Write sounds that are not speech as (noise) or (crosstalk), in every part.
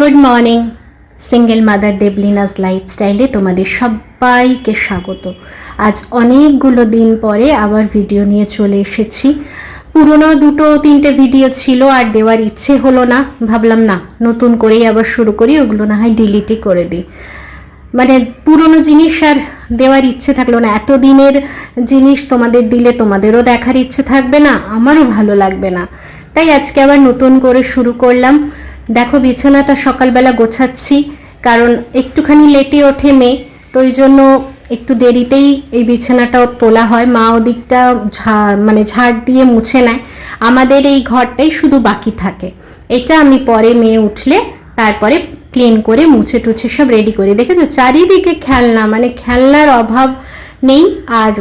Good morning single mother Deblina's লাইফস্টাইলে তোমাদের সবাইকে স্বাগত। আজ অনেকগুলো দিন পরে আবার ভিডিও নিয়ে চলে এসেছি। পুরনো দুটো তিনটে ভিডিও ছিল, আর দেওয়ার ইচ্ছে হলো না। ভাবলাম, না, নতুন করেই আবার শুরু করি, ওগুলো না হয় ডিলিটই করে দিই। মানে পুরনো জিনিস আর দেওয়ার ইচ্ছে থাকল না। এত দিনের জিনিস তোমাদের দিলে তোমাদেরও দেখার ইচ্ছে থাকবে না, আমারও ভালো লাগবে না। তাই আজকে আবার নতুন করে শুরু করলাম। দেখো বিছানাটা সকালবেলা গোছাচ্ছি, কারণ একটুখানি লেটে ওঠে মেয়ে, তো ওই জন্য একটু দেরিতেই এই বিছানাটাও তোলা হয়। মা ওদিকটা ঝা মানে ঝাড় দিয়ে মুছে নেয়। আমাদের এই ঘরটাই শুধু বাকি থাকে। এটা আমি পরে মেয়ে উঠলে তারপরে ক্লিন করে মুছে টুছে সব রেডি করে। দেখেছ? চারিদিকে খেলনা মানে খেলনার অভাব নেই, আর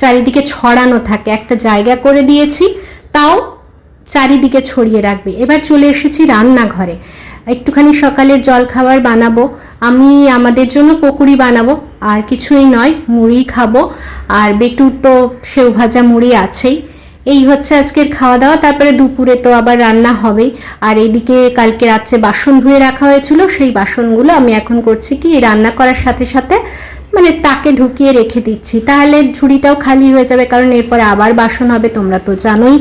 চারিদিকে ছড়ানো থাকে। একটা জায়গা করে দিয়েছি, তাও চারিদিকে ছড়িয়ে রাখবে। এবার চলে এসেছি রান্নাঘরে। একটুখানি সকালের জল খাবার বানাবো। আমি আমাদের জন্য পকুড়ি বানাবো। আর কিছুই নয়, মুড়ি খাব। আর বেটুর তো সেও ভাজা মুড়ি আছেই। এই হচ্ছে আজকের খাওয়া দাওয়া তারপরে দুপুরে তো আবার রান্না হবেই। আর এইদিকে কালকে রাত্রে বাসন ধুয়ে রাখা হয়েছিল। সেই বাসনগুলো আমি এখন করছি কি, রান্না করার সাথে সাথে মানে তাকে ঢুকিয়ে রেখে দিচ্ছি। তাহলে ঝুড়িটাও খালি হয়ে যাবে, কারণ এরপরে আবার বাসন হবে, তোমরা তো জানোই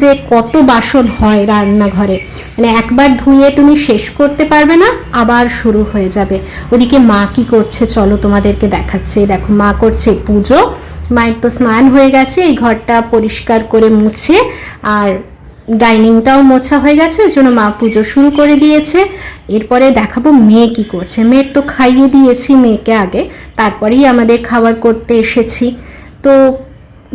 যে কত বাসন হয় রান্নাঘরে। মানে একবার ধুয়ে তুমি শেষ করতে পারবে না, আবার শুরু হয়ে যাবে। ওদিকে মা কি করছে চলো তোমাদেরকে দেখাচ্ছে। দেখো, মা করছে পুজো, মায়ের তো স্নান হয়ে গেছে, এই ঘরটা পরিষ্কার করে মুছে, আর ডাইনিংটাও মোছা হয়ে গেছে, ওই জন্য মা পুজো শুরু করে দিয়েছে। এরপরে দেখাবো মেয়ে কি করছে। মেয়ের তো খাইয়ে দিয়েছি মেয়েকে আগে, তারপরেই আমাদের খাবার করতে এসেছি। তো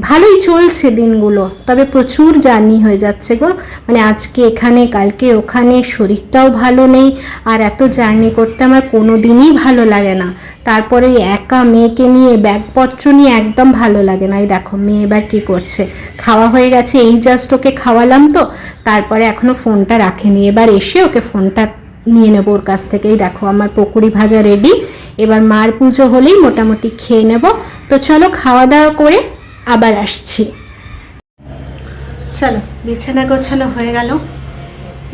ভালোই চলছে দিনগুলো, তবে প্রচুর জার্নি হয়ে যাচ্ছে গো। মানে আজকে এখানে, কালকে ওখানে, শরীরটাও ভালো নেই, আর এত জার্নি করতে আমার কোনো দিনই ভালো লাগে না। তারপরে একা মেয়েকে নিয়ে ব্যাগপত্র নিয়ে একদম ভালো লাগে না। এই দেখো, মেয়ে এবার কী করছে? খাওয়া হয়ে গেছে, এই জাস্ট ওকে খাওয়ালাম তো। তারপরে এখনও ফোনটা রাখেনি। এবার এসে ওকে ফোনটা নিয়ে নেব ওর কাছ থেকেই দেখো, আমার পকুড়ি ভাজা রেডি এবার মার পুজো হলেই মোটামুটি খেয়ে নেব। তো চলো খাওয়া দাওয়া করে আবার আসছি। চলো, বিছানা গোছানো হয়ে গেল।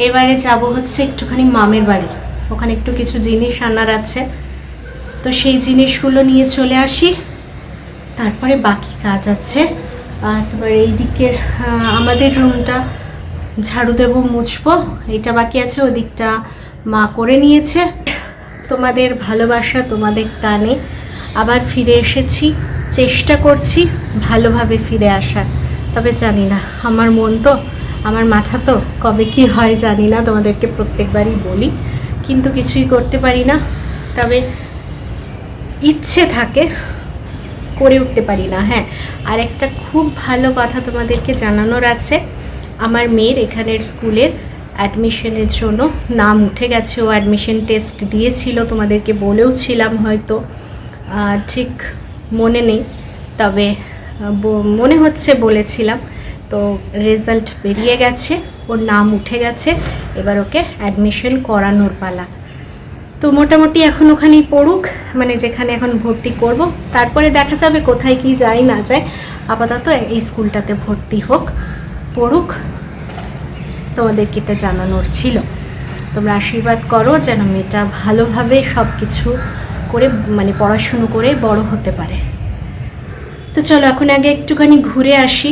এবারে যাব হচ্ছে একটুখানি মামের বাড়ি। ওখানে একটু কিছু জিনিস আনার আছে। তো সেই জিনিসগুলো নিয়ে চলে আসি। তারপরে বাকি কাজ আছে। তারপর এই দিকের আমাদের রুমটা ঝাড়ু দেবো, মুছবো। এটা বাকি আছে ওদিকটা মা করে নিয়েছে। তোমাদের ভালোবাসা তোমাদের টানে। আবার ফিরে এসেছি, চেষ্টা করছি ভালোভাবে ফিরে আসার। তবে জানি না, আমার মন তো, আমার মাথা তো কবে কি হয় জানি না, তোমাদেরকে প্রত্যেকবারই বলি। কিন্তু কিছুই করতে পারি না। তবে ইচ্ছে থাকে করে উঠতে পারি না হ্যাঁ। আর একটা খুব ভালো কথা তোমাদেরকে জানানোর আছে, আমার মেয়ের এখানের স্কুলের অ্যাডমিশনের জন্য নাম উঠে গেছে, ও অ্যাডমিশন টেস্ট দিয়েছিল, তোমাদেরকে বলেও ছিলাম হয়তো ঠিক মনে নেই, তবে মনে হচ্ছে বলেছিলাম, তো রেজাল্ট বেরিয়ে গেছে, ওর নাম উঠে গেছে, এবার ওকে অ্যাডমিশন করানোর পালা। তো মোটামুটি এখন ওখানেই পড়ুক মানে যেখানে এখন ভর্তি করব। তারপরে দেখা যাবে কোথায় কি যাই না যায়। আপাতত এই স্কুলটাতে ভর্তি হোক, পড়ুক। তোমাদেরকে এটা জানানোর ছিল। তোমরা আশীর্বাদ করো যেন মেয়েটা ভালোভাবে সব কিছু করে মানে পড়াশুনো করে বড় হতে পারে। তো চলো এখন আগে একটুখানি ঘুরে আসি,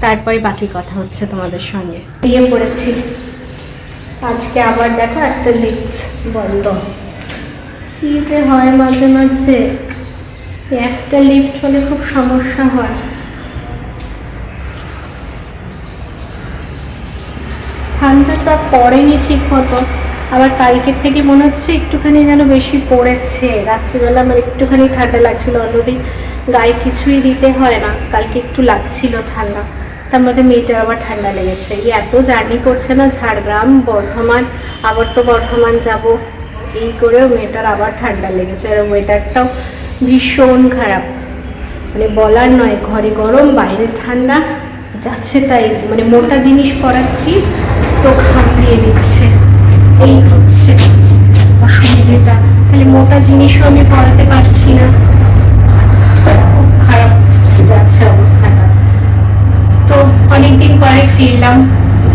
তারপরে বাকি কথা হচ্ছে তোমাদের সঙ্গে। বিয়ে পড়েছি। আজকে আবার দেখো একটা লিফট বন্ধ। কি যে হয় মাঝে মাঝে? একটা লিফট হলে খুব সমস্যা হয়। ঠান্ডা তো পড়েনি ঠিক মতো। আবার কালকের থেকে মনে হচ্ছে একটুখানি যেন বেশি পড়েছে। রাত্রিবেলা আমার একটুখানি ঠান্ডা লাগছিল। অলরেডি গায়ে কিছুই দিতে হয় না। কালকে একটু লাগছিল ঠান্ডা। তার মধ্যে মেয়েটার আবার ঠান্ডা লেগেছে। এত জার্নি করছে না ঝাড়গ্রাম, বর্ধমান। আবার তো বর্ধমান যাব। এই করেও মেয়েটার আবার ঠান্ডা লেগেছে আর ওয়েদারটাও ভীষণ খারাপ। মানে বলার নয়, ঘরে গরম, বাইরে ঠান্ডা, যাচ্ছে তাই। মানে মোটা জিনিস পরাচ্ছি তো দিয়ে দিচ্ছে। এই হচ্ছে অসুবিধাটা। তাহলে মোটা জিনিসও আমি পরাতে পারছি না। খুব খারাপ যাচ্ছে অবস্থাটা। তো অনেকদিন পরে ফিরলাম,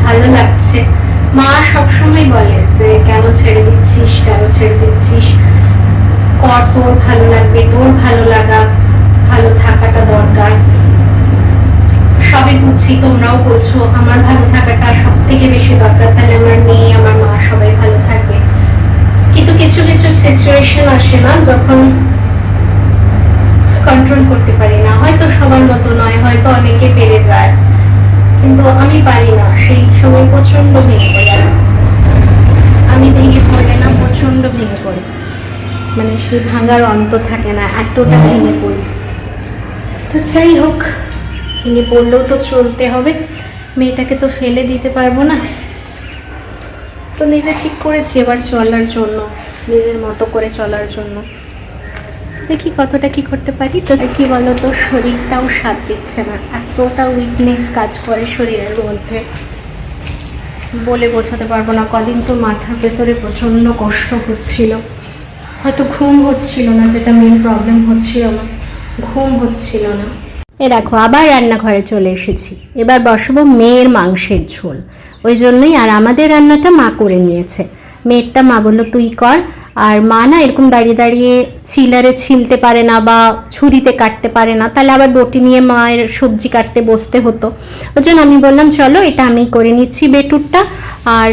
ভালো লাগছে। মা সবসময় বলে যে, কেন ছেড়ে দিচ্ছিস? কেন ছেড়ে দিচ্ছিস? কর, তোর ভালো লাগবে, তোর ভালো লাগা, ভালো থাকাটা দরকার। সবই বুঝছি তোমরাও বলছো আমার ভালো থাকাটা সব থেকে বেশি দরকার। তাহলে আমার মেয়ে, আমার মা সবাই ভালো থাকবে। কিন্তু কিছু কিছু সিচুয়েশন আসে না যখন কন্ট্রোল করতে পারি না। হয়তো সবার মতো নয়, হয়তো অনেকে পেরে যায়। কিন্তু আমি পারি না। সেই সময় প্রচণ্ড ভেঙে পড়ে আমি ভেঙে পড়লে না প্রচণ্ড ভেঙে পড়ি। মানে সেই ভাঙার অন্ত থাকে না, এতটা ভেঙে পড়ি। তো যাই হোক, ভেঙে পড়লেও তো চলতে হবে। মেয়েটাকে তো ফেলে দিতে পারব না। তো নিজে ঠিক করেছি এবার চলার জন্য, নিজের মতো করে চলার জন্য। দেখি কতটা কি করতে পারি? তো কি বলো তো শরীরটাও সাথ দিচ্ছে না। এতটা উইকনেস কাজ করে শরীরের মধ্যে। বলে বোঝাতে পারব না, কদিন তো মাথার ভেতরে প্রচণ্ড কষ্ট হচ্ছিল। হয়তো ঘুম হচ্ছিল না, যেটা মেন প্রবলেম হচ্ছিল না। ঘুম হচ্ছিল না। এ দেখো, আবার রান্নাঘরে চলে এসেছি। এবার বসাবো মেয়ের মাংসের ঝোল। ওই জন্যই আর আমাদের রান্নাটা মা করে নিয়েছে। মেয়েরটা মা বলল, তুই কর আর মা না এরকম দাঁড়িয়ে দাঁড়িয়ে ছিলারে ছিলতে পারে না বা ছুরিতে কাটতে পারে না, তাহলে আবার বটি নিয়ে মায়ের সবজি কাটতে বসতে হতো। ওই জন্য আমি বললাম, চলো এটা আমি করে নিচ্ছি বেটুরটা। আর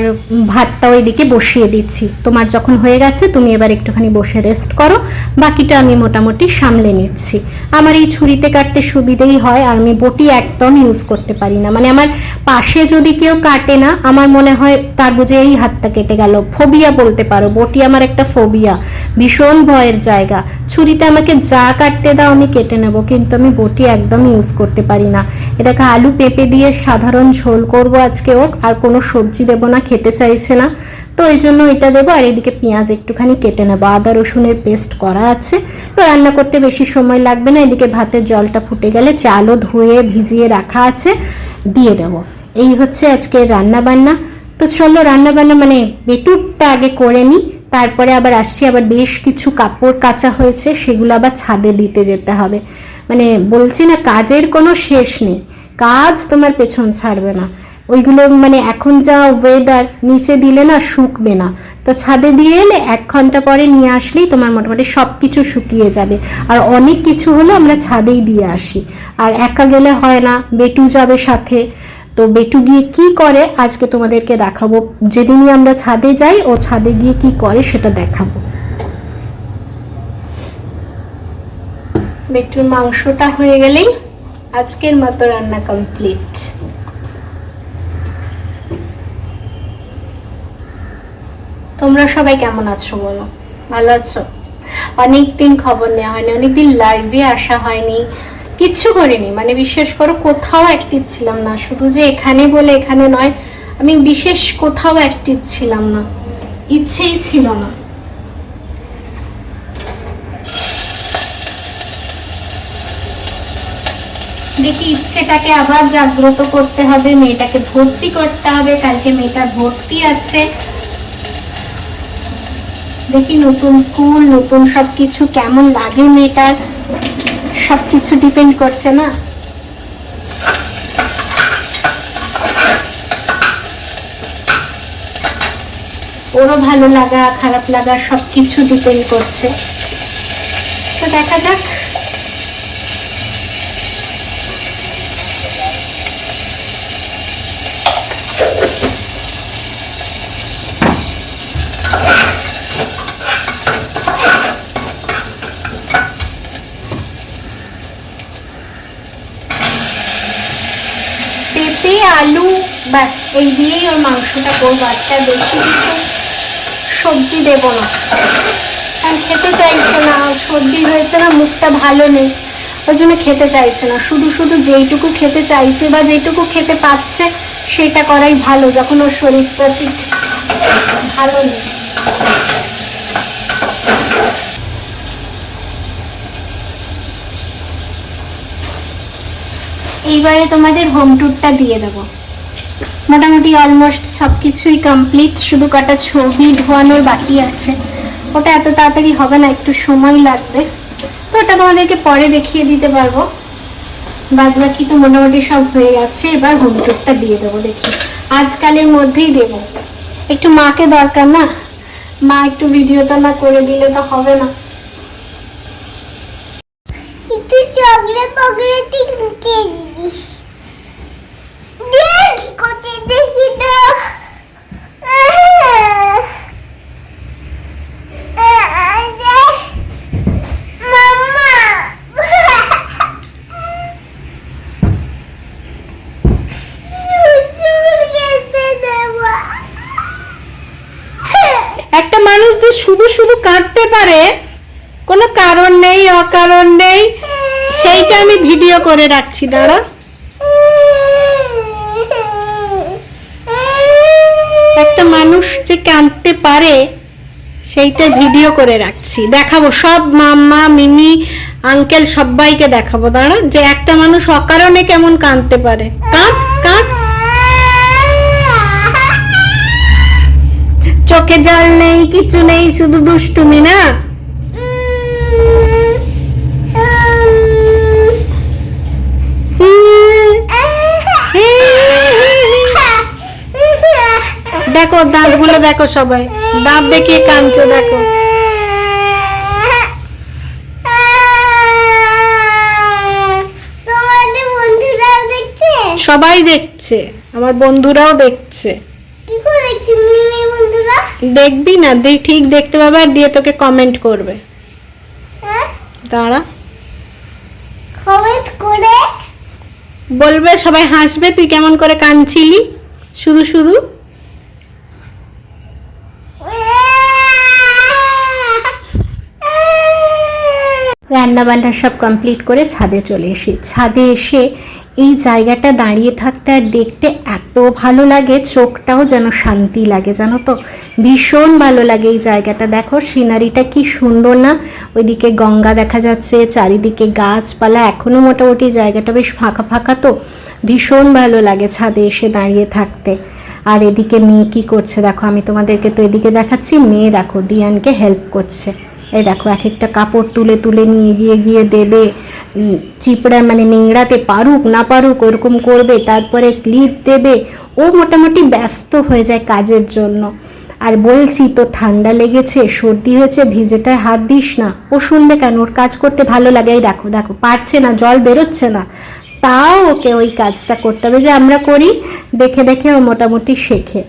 ভাতটাও এদিকে বসিয়ে দিচ্ছি। তোমার যখন হয়ে গেছে, তুমি এবার একটুখানি বসে রেস্ট করো। বাকিটা আমি মোটামুটি সামলে নিচ্ছি। আমার এই ছুরিতে কাটতে সুবিধেই হয়, আর আমি বটি একদম ইউজ করতে পারি না। মানে আমার পাশে যদি কেউ কাটে না, আমার মনে হয় তার বুঝে এই হাতটা কেটে গেল। ফোবিয়া বলতে পারো, বটি আমার একটা ফোবিয়া। ভীষণ ভয়ের জায়গা। ছুরিতে আমাকে যা কাটতে দাও আমি কেটে নেব, কিন্তু আমি বটি একদম ইউজ করতে পারি না। এটাকে আলু পেঁপে দিয়ে সাধারণ ঝোল করব আজকে ওর, আর কোনো সবজি দেবো না, খেতে চাইছে না। তো এই জন্য এটা দেবো, আর এদিকে পেঁয়াজ একটুখানি কেটে নেব। আদা, রসুনের পেস্ট করা আছে। তো রান্না করতে বেশি সময় লাগবে না, এদিকে ভাতের জলটা ফুটে গেলে চালও ধুয়ে ভিজিয়ে রাখা আছে, দিয়ে দেব। এই হচ্ছে আজকে রান্না বান্না তো চলো রান্না বান্না মানে বেটুরটা আগে করে নিই। তারপরে আবার আসছি, আবার বেশ কিছু কাপড় কাচা হয়েছে, সেগুলো আবার ছাদে দিতে যেতে হবে। মানে বলছি না, কাজের কোনো শেষ নেই। কাজ তোমার পেছন ছাড়বে না। ওইগুলো মানে এখন যা ওয়েদার নিচে দিলে না শুকবে না। তো ছাদে দিয়ে এলে এক ঘণ্টা পরে নিয়ে আসলেই তোমার মোটামুটি সব কিছু শুকিয়ে যাবে। আর অনেক কিছু হলে আমরা ছাদেই দিয়ে আসি। আর একা গেলে হয় না, বেটু যাবে সাথে। তো বেটু গিয়ে কি করে? আজকে তোমাদেরকে দেখাবো। যেদিনই আমরা ছাদে যাই, ও ছাদে গিয়ে কি করে সেটা দেখাবো। বেটুর মাংসটা হয়ে গেলেই আজকের মতো রান্না কমপ্লিট তোমরা সবাই কেমন আছো বলো? ভালো আছো? অনেকদিন খবর নেওয়া হয়নি, অনেকদিন লাইভে আসা হয়নি। কিচ্ছু করিনি। মানে বিশ্বাস করো কোথাও অ্যাক্টিভ ছিলাম না। শুধু যে এখানে বলে এখানে নয়, আমি বিশেষ কোথাও অ্যাক্টিভ ছিলাম না। ইচ্ছেই ছিল না। দেখি ইচ্ছেটাকে আবার জাগ্রত করতে হবে, মেয়েটাকে ভর্তি করতে হবে। কালকে মেয়েটার ভর্তি আছে। দেখি নতুন স্কুল নতুন সব কিছু কেমন লাগে মেয়েটার। সব কিছু ডিপেন্ড করছে না। ওরও ভালো লাগা, খারাপ লাগা সব কিছু ডিপেন্ড করছে। তো দেখা যাক পেঁপে আলু, ব্যাস, এই দিয়েই ওর মাংসটা করব একটা বেশি সবজি দেব না। খেতে চাইছে না সর্দি হয়েছে না, মুখটা ভালো নেই, ওই জন্য খেতে চাইছে না। শুধু শুধু যেইটুকু খেতে চাইছে বা যেইটুকু খেতে পাচ্ছে সেটা করাই ভালো, যখন ওর শরীরটা ঠিক ভালো নেই। এইবারে তোমাদের হোম ট্যুরটা দিয়ে দেবো। মোটামুটি অলমোস্ট সব কিছুই কমপ্লিট শুধু কটা ছবি ধোয়ানোর বাকি আছে। ওটা এত তাড়াতাড়ি হবে না, একটু সময় লাগবে। তো ওটা তোমাদেরকে পরে দেখিয়ে দিতে পারব। বাদ বাকি তো মোটামুটি সব হয়ে গেছে, এবার হোম ট্যুরটা দিয়ে দেবো দেখি। আজকালের মধ্যেই দেবো। একটু মাকে দরকার না? মা একটু ভিডিওটা না করে দিলে তো হবে না একটু চকলেট পকলেট কে দিস দেখি কোথায় দেখি তো মাম্মা চুল কেটে দেবো একটা মানুষ যে শুধু শুধু কাঁদতে পারে, কোনো কারণ নেই, অকারণ নেই, সেইটা আমি ভিডিও করে রাখছি, দাঁড়া। একটা মানুষ যে কাঁদতে পারে, সেইটা ভিডিও করে রাখছি। দেখাবো, সব মাম্মা, মিমি, আঙ্কেল সবাইকে দেখাবো, দাঁড়া। যে একটা মানুষ অকারণে কেমন কাঁদতে পারে। কাঁদ। চোখে জল নেই, কিছু নেই, শুধু দুষ্টুমি, না? দেখো, দাঁতগুলো দেখো সবাই। দাঁত দেখিয়ে কাঁদছে, দেখো। সবাই দেখছে। আমার বন্ধুরাও দেখছে। কি করে বন্ধুরা? দেখবি না দেখ ঠিক দেখতে পাবে আর দিয়ে তোকে কমেন্ট করবে। হ্যাঁ? দাঁড়া। কমেন্ট করে? বলবে সবাই হাসবে তুই কেমন করে কাঁদছিলি শুধু শুধু। (laughs) রান্না বান্না সব কমপ্লিট করে ছাদে চলে এসি ছাদে এসে এই জায়গাটা দাঁড়িয়ে থাকতে আর দেখতে এত ভালো লাগে, চোখটাও যেন শান্তি লাগে, জানো তো? ভীষণ ভালো লাগে এই জায়গাটা। দেখো, সিনারিটা কি সুন্দর না? ওইদিকে গঙ্গা দেখা যাচ্ছে, চারিদিকে গাছপালা এখনও মোটামুটি জায়গাটা বেশ ফাঁকা ফাঁকা তো। ভীষণ ভালো লাগে ছাদে এসে দাঁড়িয়ে থাকতে। আর এদিকে মেয়ে কি করছে? দেখো, আমি তোমাদেরকে তো এদিকে দেখাচ্ছি। মেয়ে দেখো, দিয়ানকে হেল্প করছে। এই দেখো এক একটা কাপড় তুলে তুলে নিয়ে গিয়ে গিয়ে দেবে। চিপড়া মানে নিংড়াতে পারুক, না পারুক, ওরকম করবে, তারপরে ক্লিপ দেবে। ও মোটামুটি ব্যস্ত হয়ে যায় কাজের জন্য। আর বলছি, তো ঠান্ডা লেগেছে, সর্দি হয়েছে, ভিজেটায় হাত দিস না। ও শুনবে কেন? ওর কাজ করতে ভালো লাগে। এই দেখো দেখো, পারছে না, জল বেরোচ্ছে না। তাও ওকে ওই কাজটা করতে হবে যে আমরা করি, দেখে দেখে ও মোটামুটি শেখে।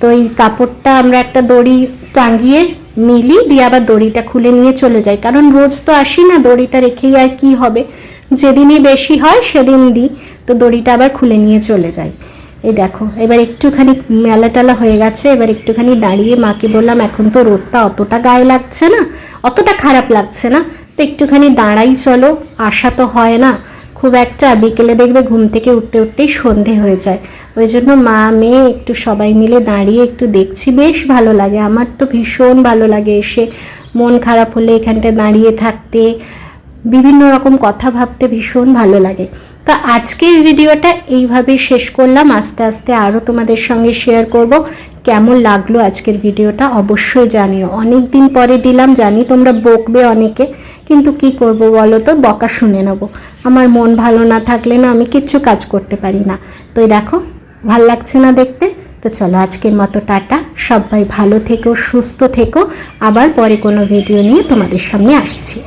তো এই কাপড়টা আমরা একটা দড়ি টাঙিয়ে মিলি দিয়ে আবার দড়িটা খুলে নিয়ে চলে যাই কারণ রোজ তো আসি না, দড়িটা রেখেই আর কি হবে? যেদিনই বেশি হয় সেদিন দিই। তো দড়িটা আবার খুলে নিয়ে চলে যাই এই দেখো, এবার একটুখানি মেলা টালা হয়ে গেছে। এবার একটুখানি দাঁড়িয়ে মাকে বললাম, এখন তো রোদটা অতটা গায়ে লাগছে না, অতটা খারাপ লাগছে না। তো একটুখানি দাঁড়াই চলো আসা তো হয় না। খুব একটা বিকেলে দেখবে ঘুম থেকে উঠতে উঠতেই সন্ধে হয়ে যায়। ওই জন্য মা, মেয়ে একটু সবাই মিলে দাঁড়িয়ে একটু দেখছি। বেশ ভালো লাগে, আমার তো ভীষণ ভালো লাগে এসে মন খারাপ হলে এখানটা দাঁড়িয়ে থাকতে, বিভিন্ন রকম কথা ভাবতে ভীষণ ভালো লাগে। তো আজকের ভিডিওটা এইভাবে শেষ করলাম। আস্তে আস্তে আরও তোমাদের সঙ্গে শেয়ার করব। কেমন লাগল আজকের ভিডিওটা অবশ্যই জানিও। অনেক দিন পরে দিলাম, জানি তোমরা বকবে অনেকে। কিন্তু কি করব বলো তো? বকা শুনে নেব। আমার মন ভালো না থাকলে না আমি কিচ্ছু কাজ করতে পারি না। তো দেখো, ভালো লাগছে না দেখতে? তো চলো আজকের মতো টাটা। সবাই ভালো থেকো, সুস্থ থেকো। আবার পরে কোনো ভিডিও নিয়ে তোমাদের সামনে আসছি।